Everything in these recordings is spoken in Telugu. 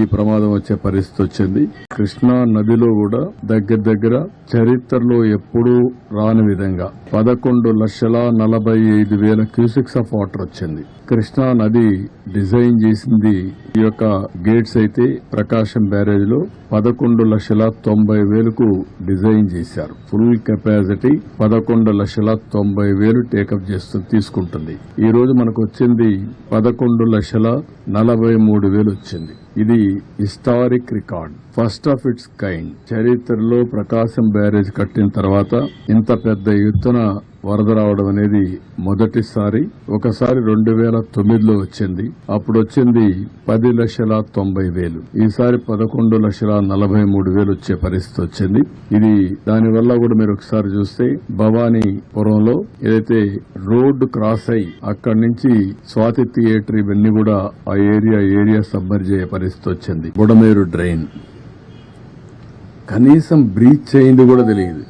ఈ ప్రమాదం వచ్చే పరిస్థితి వచ్చింది. కృష్ణా నదిలో కూడా దగ్గర దగ్గర చరిత్రలో ఎప్పుడూ రాని విధంగా పదకొండు లక్షల నలభై ఐదు వేల క్యూసిక్స్ ఆఫ్ వాటర్ వచ్చింది. కృష్ణా నది డిజైన్ చేసింది ఈ యొక్క గేట్స్ అయితే ప్రకాశం బ్యారేజ్లో పదకొండు లక్షల తొంభై వేలకు డిజైన్ చేశారు. ఫుల్ కెపాసిటీ పదకొండు లక్షల తొంభై వేలు టేకప్ చేస్తూ తీసుకుంటుంది. ఈ రోజు మనకు వచ్చింది పదకొండు లక్షల నలభై మూడు వేలు వచ్చింది. ఇది historic record. First of its kind చరిత్రలో ప్రకాశం బ్యారేజ్ కట్టిన తర్వాత ఇంత పెద్ద ఎత్తున వరద రావడం అనేది మొదటిసారి ఒకసారి రెండు వేల తొమ్మిదిలో వచ్చింది అప్పుడు వచ్చింది పది లక్షల తొంభై వేలు. ఈసారి పదకొండు లక్షల నలభై మూడు వేలు వచ్చే పరిస్థితి వచ్చింది. ఇది దానివల్ల కూడా మీరు ఒకసారి చూస్తే భవానీపురంలో ఏదైతే రోడ్డు క్రాస్ అయి అక్కడి నుంచి స్వాతి థియేటర్ ఇవన్నీ కూడా ఆ ఏరియా ఏరియా సబ్మర్జ్ అయ్యే పరిస్థితి వచ్చింది. బుడమేరు డ్రైన్. కనీసం బ్రీచ్ అయింది కూడా తెలియదు.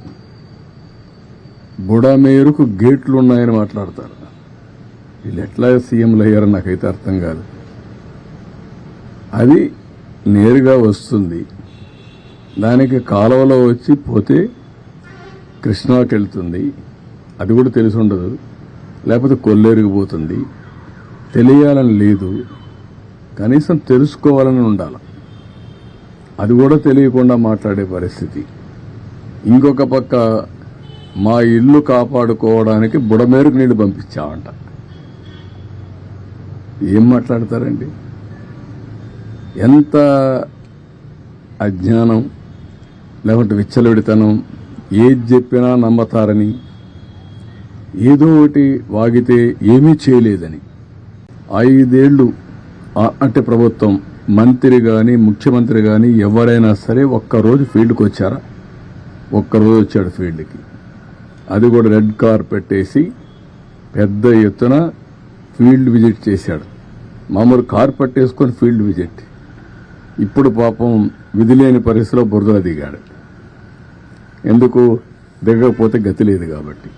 బుడమేరుకు గేట్లు ఉన్నాయని మాట్లాడతారు. వీళ్ళు ఎట్లా సీఎంలు అయ్యారని నాకైతే అర్థం కాదు. అది నేరుగా వస్తుంది. దానికి కాలువలో వచ్చి పోతే కృష్ణాకి వెళ్తుంది. అది కూడా తెలిసి ఉండదు. లేకపోతే కొల్లేరుకు పోతుంది. తెలియాలని లేదు. కనీసం తెలుసుకోవాలని ఉండాలి. అది కూడా తెలియకుండా మాట్లాడే పరిస్థితి. ఇంకొక పక్క మా ఇల్లు కాపాడుకోవడానికి బుడమేరుకు నీళ్ళు పంపించామంట ఏం మాట్లాడతారండి? ఎంత అజ్ఞానం లేకుంటే విచ్చలవిడితనం ఏది చెప్పినా నమ్మతారని ఏదో ఒకటి వాగితే ఏమీ చేయలేదని. ఐదేళ్ళు అంటే ప్రభుత్వం మంత్రి కానీ ముఖ్యమంత్రి కానీ ఎవరైనా సరే ఒక్కరోజు ఫీల్డ్కి వచ్చారా ఒక్కరోజు వచ్చాడు ఫీల్డ్కి. అది కూడా రెడ్ కార్ పెట్టేసి పెద్ద ఎత్తున ఫీల్డ్ విజిట్ చేశాడు. మామూలు కార్ పట్టేసుకొని ఫీల్డ్ విజిట్. ఇప్పుడు పాపం విధి లేని పరిస్థితిలో బురదలో దిగాడు. ఎందుకు? దిగకపోతే గతి లేదు కాబట్టి.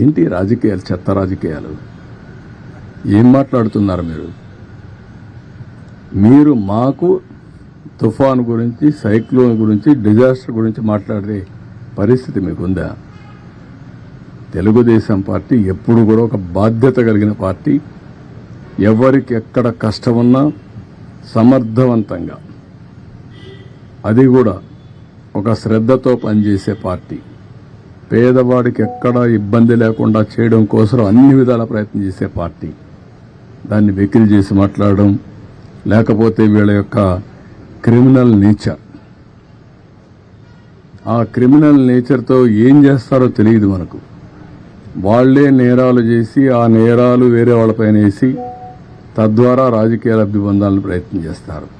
ఏంటి రాజకీయాలు చెత్త రాజకీయాలు? ఏం మాట్లాడుతున్నారు మీరు? మీరు మాకు తుఫాన్ గురించి సైక్లోన్ గురించి డిజాస్టర్ గురించి మాట్లాడే పరిస్థితి మీకుందా? తెలుగుదేశం పార్టీ ఎప్పుడు కూడా ఒక బాధ్యత కలిగిన పార్టీ. ఎవరికి ఎక్కడ కష్టమున్నా సమర్థవంతంగా. అది కూడా ఒక శ్రద్ధతో పనిచేసే పార్టీ. పేదవాడికి ఎక్కడ ఇబ్బంది లేకుండా చేయడం కోసం అన్ని విధాల ప్రయత్నం చేసే పార్టీ. దాన్ని వెకిలి చేసి మాట్లాడడం లేకపోతే వీళ్ళ యొక్క క్రిమినల్ నేచర్. ఆ క్రిమినల్ నేచర్తో ఏం చేస్తారో తెలియదు మనకు. వాళ్ళే నేరాలు చేసి ఆ నేరాలు వేరే వాళ్ళపైన వేసి తద్వారా రాజకీయ లబ్ధి పొందాలని ప్రయత్నం చేస్తారు.